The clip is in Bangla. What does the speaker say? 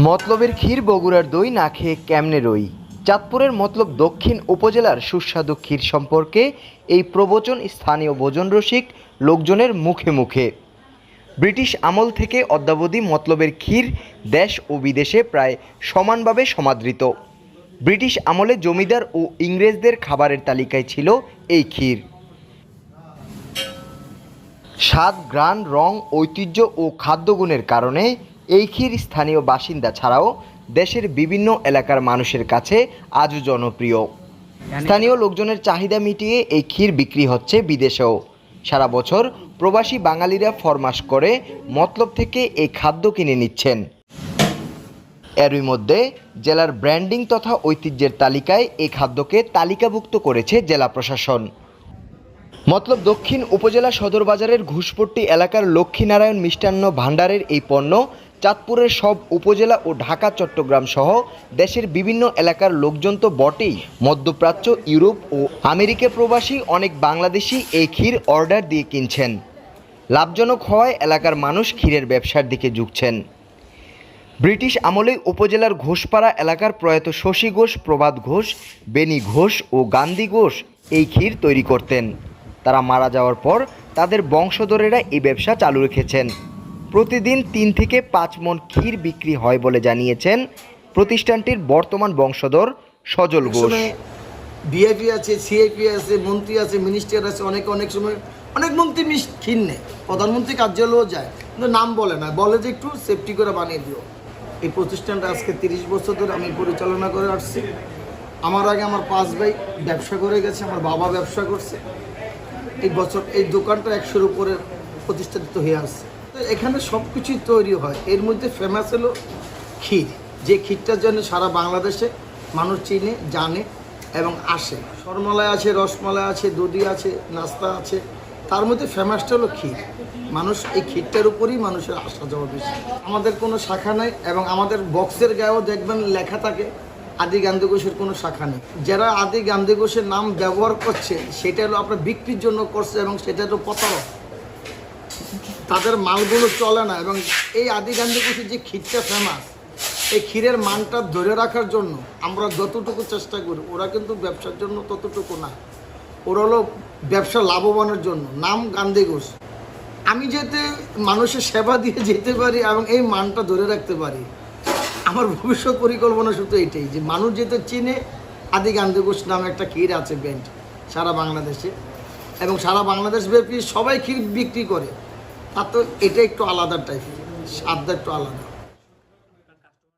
মতলবের ক্ষীর বগুড়ার দই না খেয়ে কেমনে রই? চাঁদপুরের মতলব দক্ষিণ উপজেলার সুস্বাদু ক্ষীর সম্পর্কে এই প্রবচন স্থানীয় ভোজন রসিক লোকজনের মুখে মুখে। ব্রিটিশ আমল থেকে অদ্যাবধি মতলবের ক্ষীর দেশ ও বিদেশে প্রায় সমানভাবে সমাদৃত। ব্রিটিশ আমলে জমিদার ও ইংরেজদের খাবারের তালিকায় ছিল এই ক্ষীর। স্বাদ, গ্রান, রং, ঐতিহ্য ও খাদ্যগুণের কারণে এই ক্ষীর স্থানীয় বাসিন্দা ছাড়াও দেশের বিভিন্ন এলাকার মানুষের কাছে আজও জনপ্রিয়। স্থানীয় লোকজনের চাহিদা মিটিয়ে এই ক্ষীর বিক্রি হচ্ছে বিদেশেও। সারা বছর প্রবাসী বাঙালিরা ফরমাস করে মতলব থেকে এই খাদ্য কিনে নিচ্ছেন। এরই মধ্যে জেলার ব্র্যান্ডিং তথা ঐতিহ্যের তালিকায় এই খাদ্যকে তালিকাভুক্ত করেছে জেলা প্রশাসন। মতলব দক্ষিণ উপজেলা সদর বাজারের ঘুষপট্টি এলাকার লক্ষ্মীনারায়ণ মিষ্টান্ন ভাণ্ডারের এই পণ্য চাঁদপুরের সব উপজেলা ও ঢাকা, চট্টগ্রাম সহ দেশের বিভিন্ন এলাকার লোকজন তো বটেই। মধ্যপ্রাচ্য, ইউরোপ ও আমেরিকা প্রবাসী অনেক বাংলাদেশি এই ক্ষীর অর্ডার দিয়ে কিনছেন। লাভজনক হওয়ায় এলাকার মানুষ ক্ষীরের ব্যবসার দিকে ঝুঁকছেন। ব্রিটিশ আমলে উপজেলার ঘোষপাড়া এলাকার প্রয়াত শশী ঘোষ, প্রভাত ঘোষ বেনি ঘোষ ও গান্ধী ঘোষ এই ক্ষীর তৈরি করতেন। তারা মারা যাওয়ার পর তাদের বংশধরেরা এই ব্যবসা চালু রেখেছেন। প্রতিদিন তিন থেকে পাঁচ মন ক্ষীর বিক্রি হয় বলে জানিয়েছেন প্রতিষ্ঠানটির বর্তমান বংশধর সজল ঘোষ। বিআইপি আছে সিআইপি আছে মন্ত্রী আছে মিনিস্টার আছে অনেক অনেক সময় অনেক মন্ত্রী মিস ক্ষীণ নেয় প্রধানমন্ত্রী কার্যালয়েও যায় কিন্তু নাম বলে না। বলে যে একটু সেফটি করে বানিয়ে দিও। এই প্রতিষ্ঠানটা আজকে তিরিশ বছর ধরে আমি পরিচালনা করে আসছি। আমার আগে আমার পাঁচ ভাই ব্যবসা করে গেছে আমার বাবা ব্যবসা করছে। এই বছর এই দোকানটা একশোর উপরে প্রতিষ্ঠিত হয়ে আসছে। তো এখানে সব কিছুই তৈরি হয়। এর মধ্যে ফেমাস হলো ক্ষীর। যে ক্ষীরটার জন্য সারা বাংলাদেশে মানুষ চিনে, জানে এবং আসে। সরমালাই আছে, রসমালাই আছে দধি আছে, নাস্তা আছে। তার মধ্যে ফেমাসটা হলো ক্ষীর। মানুষ এই ক্ষীরটার উপরই মানুষের আসা যাওয়া বেশি। আমাদের কোনো শাখা নাই এবং আমাদের বক্সের গায়েও দেখবেন লেখা থাকে, আদি গান্ধী ঘোষের কোনো শাখা নেই। যারা আদি গান্ধী ঘোষের নাম ব্যবহার করছে, সেটা হলো আপনার বিক্রির জন্য করছে এবং সেটা হলো প্রতারক। তাদের মালগুলো চলে না এবং এই আদি গান্ধী ঘোষের যে ক্ষীরটা ফেমাস এই ক্ষীরের মানটা ধরে রাখার জন্য আমরা যতটুকু চেষ্টা করি, ওরা কিন্তু ব্যবসার জন্য ততটুকু না। ওরা হলো ব্যবসা লাভবানের জন্য। নাম গান্ধী ঘোষ। আমি যেতে, মানুষের সেবা দিয়ে যেতে পারি এবং এই মানটা ধরে রাখতে পারি। আমার ভবিষ্যৎ পরিকল্পনা শুধু এটাই যে মানুষ যেতে চিনে আদি গান্ধী ঘোষ নামে একটা ক্ষীর আছে ব্যান্ড সারা বাংলাদেশে। এবং সারা বাংলাদেশ ব্যাপী সবাই ক্ষীর বিক্রি করে। তার তো এটা একটু আলাদা টাইপ স্বাদটা একটু আলাদা।